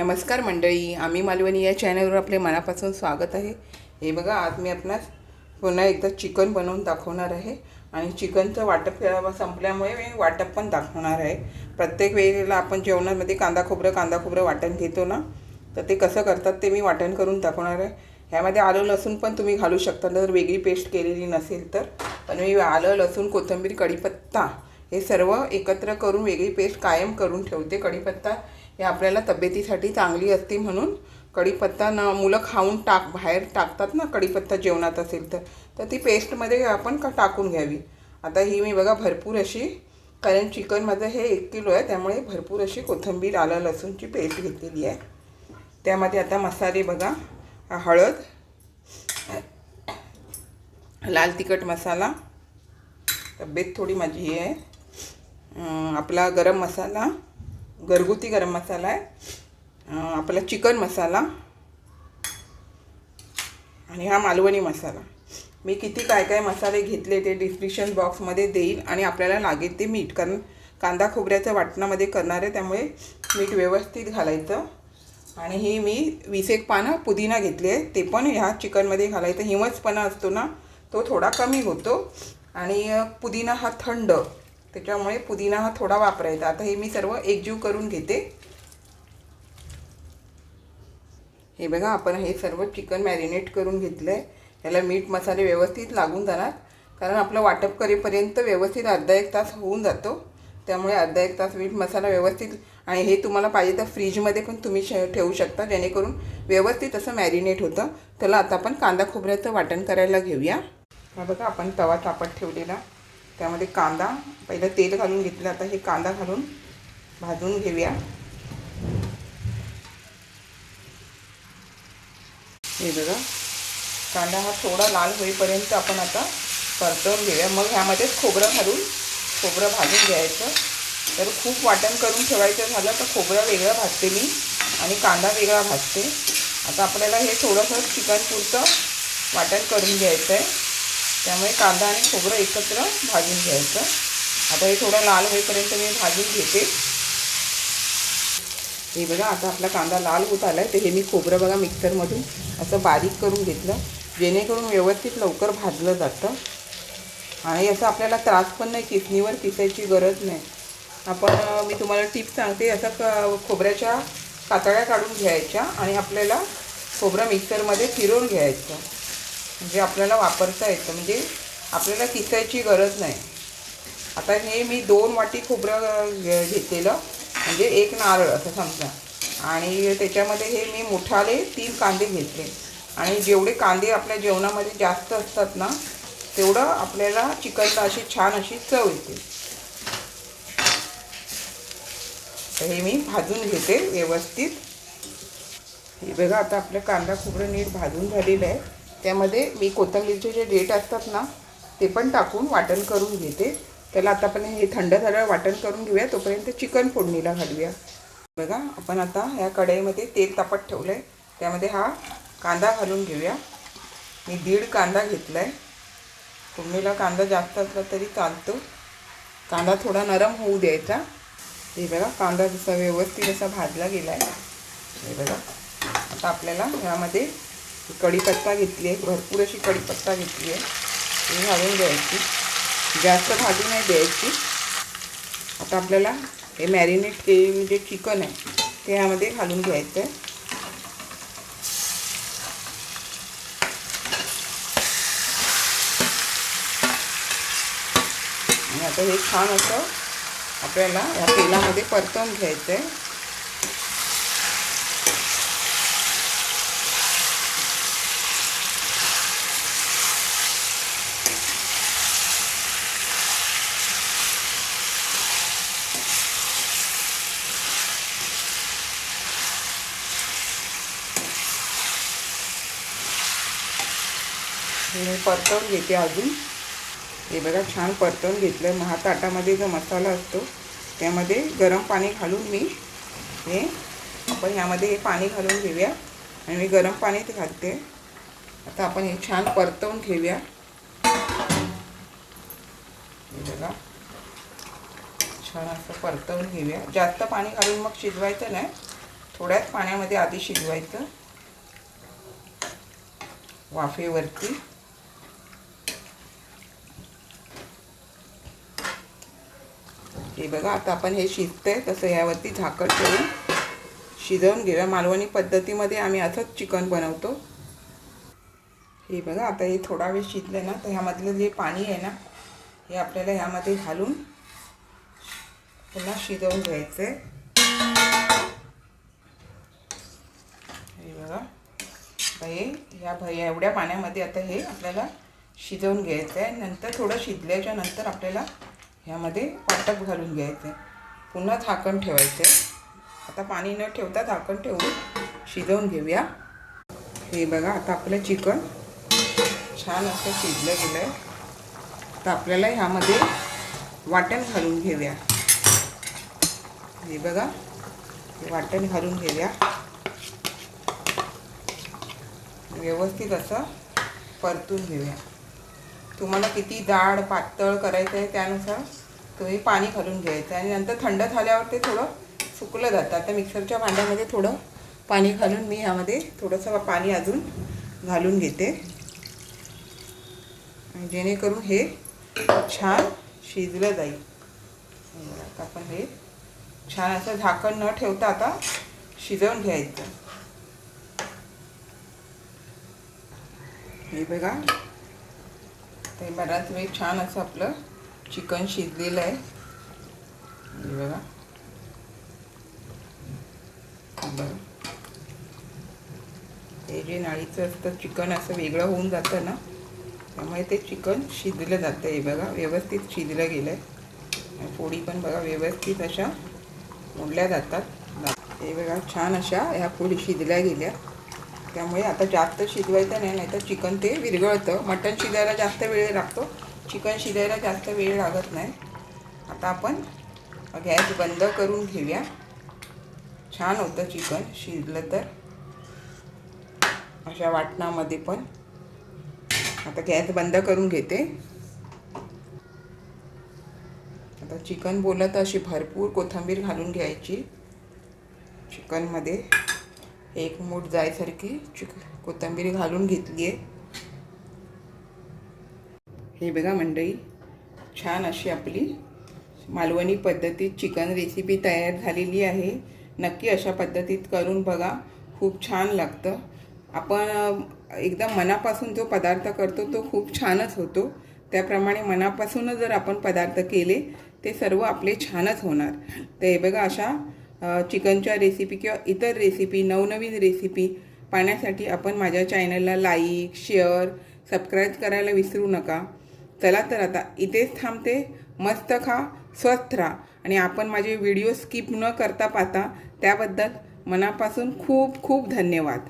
नमस्कार मंडळी आम्ही मालवणी या चॅनलवर आपले मनापासून स्वागत आहे. हे बघा आज मी आपणास पुन्हा एकदा चिकन बनवून दाखवणार आहे. आणि चिकनचं वाटप संपल्यामुळे मी वाटप पण दाखवणार आहे. प्रत्येक वेळेला आपण जेवणामध्ये कांदा खोबरं कांदा खोबरं वाटण घेतो ना तर ते कसं करतात ते मी वाटण करून दाखवणार आहे. ह्यामध्ये आलं लसूण पण तुम्ही घालू शकता. जर वेगळी पेस्ट केलेली नसेल तर. पण मी आलं लसूण कोथिंबीर कढीपत्ता हे सर्व एकत्र करून वेगळी पेस्ट कायम करून ठेवते कढीपत्ता. हे आपल्याला तब्येतीसाठी चांगली असते म्हणून कढीपत्ता न मुलं खाऊन टाक बाहेर टाकतात ना कढीपत्ता जेवणात असेल तर तर ती पेस्टमध्ये आपण का टाकून घ्यावी? आता ही मी बघा भरपूर अशी कारण चिकन माझं हे एक किलो आहे त्यामुळे भरपूर अशी कोथिंबीर आलं लसूणची पेस्ट घेतलेली आहे. त्यामध्ये आता मसाले बघा हळद लाल तिखट मसाला तब्येत थोडी माझी हे आहे. आपला गरम मसाला घरगुती गरम मसाला आहे. आपला चिकन मसाला आणि हा मालवणी मसाला. मी किती काय काय मसाले घेतले ते डिस्क्रिप्शन बॉक्समध्ये देईल आणि आपल्याला लागेल ते मीठ कारण कांदा खोबऱ्याचं वाटणामध्ये करणार आहे त्यामुळे मीठ व्यवस्थित घालायचं. आणि ही मी वीस एक पानं पुदिना घेतली आहे ते पण ह्या चिकनमध्ये घालायचं. हिमचपणा असतो ना तो थोडा कमी होतो. आणि पुदिना हा थंड त्याच्यामुळे पुदिना हा थोडा वापरायचा. आता हे मी सर्व एकजीव करून घेते. हे बघा आपण हे सर्व चिकन मॅरिनेट करून घेतलं आहे त्याला मीठ मसाले व्यवस्थित लागून जाणार. कारण आपलं वाटप करेपर्यंत व्यवस्थित अर्धा एक तास होऊन जातो. त्यामुळे अर्धा एक तास मीठ मसाला व्यवस्थित आणि हे तुम्हाला पाहिजे तर फ्रीजमध्ये पण तुम्ही ठेवू शकता. जेणेकरून व्यवस्थित असं मॅरिनेट होतं. त्याला आता आपण कांदा खोबऱ्याचं वाटण करायला घेऊया. हा बघा आपण तवा तापत ठेवलेला. त्यामध्ये कांदा पहिलं तेल घालून घेतलं आता हे कांदा घालून भाजून घेऊया. हे बघा. कांदा हा थोडा लाल होईपर्यंत आपण आता परतवून घेऊया. मग ह्यामध्येच खोबरं घालून खोबरं भाजून घ्यायचं. तर खूप वाटण करून ठेवायचं झालं तर खोबरं वेगळं भाजते मी आणि कांदा वेगळा भाजते. आता आपल्याला हे थोडंसं चिकन पुरतं वाटण करून घ्यायचं आहे त्यामुळे कांदा आणि खोबरं एकत्र भाजून घ्यायचं. आता हे थोडं लाल होईपर्यंत मी भाजून घेते. हे बघा आता आपला कांदा लाल होत आला आहे तर हे मी खोबरं बघा मिक्सरमधून असं बारीक करून घेतलं जेणेकरून व्यवस्थित लवकर भाजलं जातं. आणि याचा आपल्याला त्रास पण नाही किसणीवर किसायची गरज नाही. आपण मी तुम्हाला टिप सांगते असं क खोबऱ्याच्या कातळ्या काढून घ्यायच्या आणि आपल्याला खोबरं मिक्सरमध्ये फिरवून घ्यायचं. जे आपल्याला वापरता येतं म्हणजे आपल्याला किसायची गरज नाही. आता हे मी दोन वाटी खोबरं घे- घेतलेलं म्हणजे एक नारळ असं समजा. आणि त्याच्यामध्ये हे मी मोठाले तीन कांदे घेतले. आणि जेवढे कांदे आपल्या जेवणामध्ये जास्त असतात ना तेवढं आपल्याला चिकनला अशी छान अशी चव येते. तर हे मी भाजून घेते व्यवस्थित. हे बघा आता आपलं कांदा खोबरं नीट भाजून झालेलं आहे. त्यामध्ये मी कोथिंबीरचे जे डेट असतात ना ते पण टाकून वाटण करून घेते. त्याला आता हे थंड झालं वाटण करून घेऊया तोपर्यंत चिकन फोडणीला घालूया. बघा आपण आता ह्या कढईमध्ये तेल तापत ठेवलं आहे त्यामध्ये हा कांदा घालून घेऊया. मी दीड कांदा घेतला आहे फोडणीला कांदा जास्त असला तरी चालतो. कांदा थोडा नरम होऊ द्यायचा. हे बघा कांदा जसा व्यवस्थित असा भाजला गेला आहे हे बघा आता आपल्याला ह्यामध्ये कढीपत्ता घेतली आहे. भरपूर अशी कढीपत्ता घेतली आहे. ही घालून द्यायची. जास्त भाजी नाही द्यायची. आता आपल्याला हे मॅरिनेट केलेलं जे चिकन आहे ते ह्यामध्ये घालून घ्यायचं आहे आणि आता हे छान असं आपल्याला या तेलामध्ये परतवून घ्यायचं आहे मी परतवून घेते अजून. हे बघा छान परतवून घेतलं मग हा ताटामध्ये जो मसाला असतो त्यामध्ये गरम पाणी घालून मी हे आपण ह्यामध्ये हे पाणी घालून घेऊया. आणि मी गरम पाणी ते घालते. आता आपण हे छान परतवून घेऊया. बघा. छान असं परतवून घेऊया. जास्त पाणी घालून मग शिजवायचं नाही. थोड्याच पाण्यामध्ये आधी शिजवायचं. वाफेवरती. हे बघा आता आपण हे शिजतंय तसं यावरती झाकण ठेवून शिजवून घेऊया. मालवणी पद्धतीमध्ये आम्ही असंच चिकन बनवतो. हे बघा आता हे थोडा वेळ शिजलं ना तर ह्यामधलं जे पाणी आहे ना हे आपल्याला ह्यामध्ये घालून पुन्हा शिजवून घ्यायचं आहे हे बघा आता हे ह्या भ एवढ्या पाण्यामध्ये आता हे आपल्याला शिजवून घ्यायचं आहे नंतर थोडं शिजल्याच्या नंतर आपल्याला ह्यामध्ये वाटप घालून घ्यायचं. पुन्हा झाकण ठेवायचं. आहे आता पाणी न ठेवता झाकण ठेवून शिजवून घेऊया. हे बघा आता आपलं चिकन छान असं शिजलं गेलं आहे आता आपल्याला ह्यामध्ये वाटण घालून घेऊया. हे बघा वाटण घालून घेऊया. व्यवस्थित असं परतून घेऊया. तुम्हाला किती जाड पातळ करायचं आहे त्यानुसार तुम्ही पाणी घालून घ्यायचं आणि नंतर थंड झाल्यावर ते थोडं सुकलं जातं. आता मिक्सरच्या भांड्यामध्ये थोडं पाणी घालून मी ह्यामध्ये थोडंसं पाणी अजून घालून घेते. जेणेकरून हे छान शिजलं जाईल. आता आपण हे छान असं झाकण न ठेवता आता शिजवून घ्यायचं. हे बघा. ते बराच वेळ छान असं आपलं चिकन शिजलेलं आहे. बघा. बरं. हे जे नाळीचं असतं चिकन असं वेगळं होऊन जातं ना त्यामुळे ते चिकन शिजलं जातं हे बघा. व्यवस्थित शिजलं गेलं आहे पोळी पण बघा व्यवस्थित अशा मोडल्या जातात. हे बघा छान अशा ह्या पोळी शिजल्या गेल्या. त्यामुळे आता जास्त शिजवायचं नाही नाहीतर चिकन ते विरघळतं. मटण शिजायला जास्त वेळ लागतो. चिकन शिजायला जास्त वेळ लागत नाही. आता आपण गॅस बंद करून घेऊया. छान होतं चिकन शिजलं तर. अशा वाटणामध्ये पण. आता गॅस बंद करून घेते. आता चिकन बोलत अशी भरपूर कोथिंबीर घालून घ्यायची. चिकनमध्ये. एक मूठ जायसारखी चिक कोथिंबीर घालून घेतली आहे हे बघा मंडळी छान अशी आपली मालवणी पद्धतीत चिकन रेसिपी तयार झालेली आहे. नक्की अशा पद्धतीत करून बघा खूप छान लागतं. आपण एकदम मनापासून जो पदार्थ करतो तो खूप छानच होतो. त्याप्रमाणे मनापासूनच जर आपण पदार्थ केले ते सर्व आपले छानच होणार. तर हे बघा अशा चिकनच्या रेसिपी किंवा इतर रेसिपी नवनवीन रेसिपी पाहण्यासाठी आपण माझ्या चॅनलला लाईक शेअर सबस्क्राईब करायला विसरू नका. चला तर आता इथेच थांबते. मस्त खा स्वस्थ राहा. आणि आपण माझे व्हिडिओ स्किप न करता पाहता त्याबद्दल मनापासून खूप खूप धन्यवाद.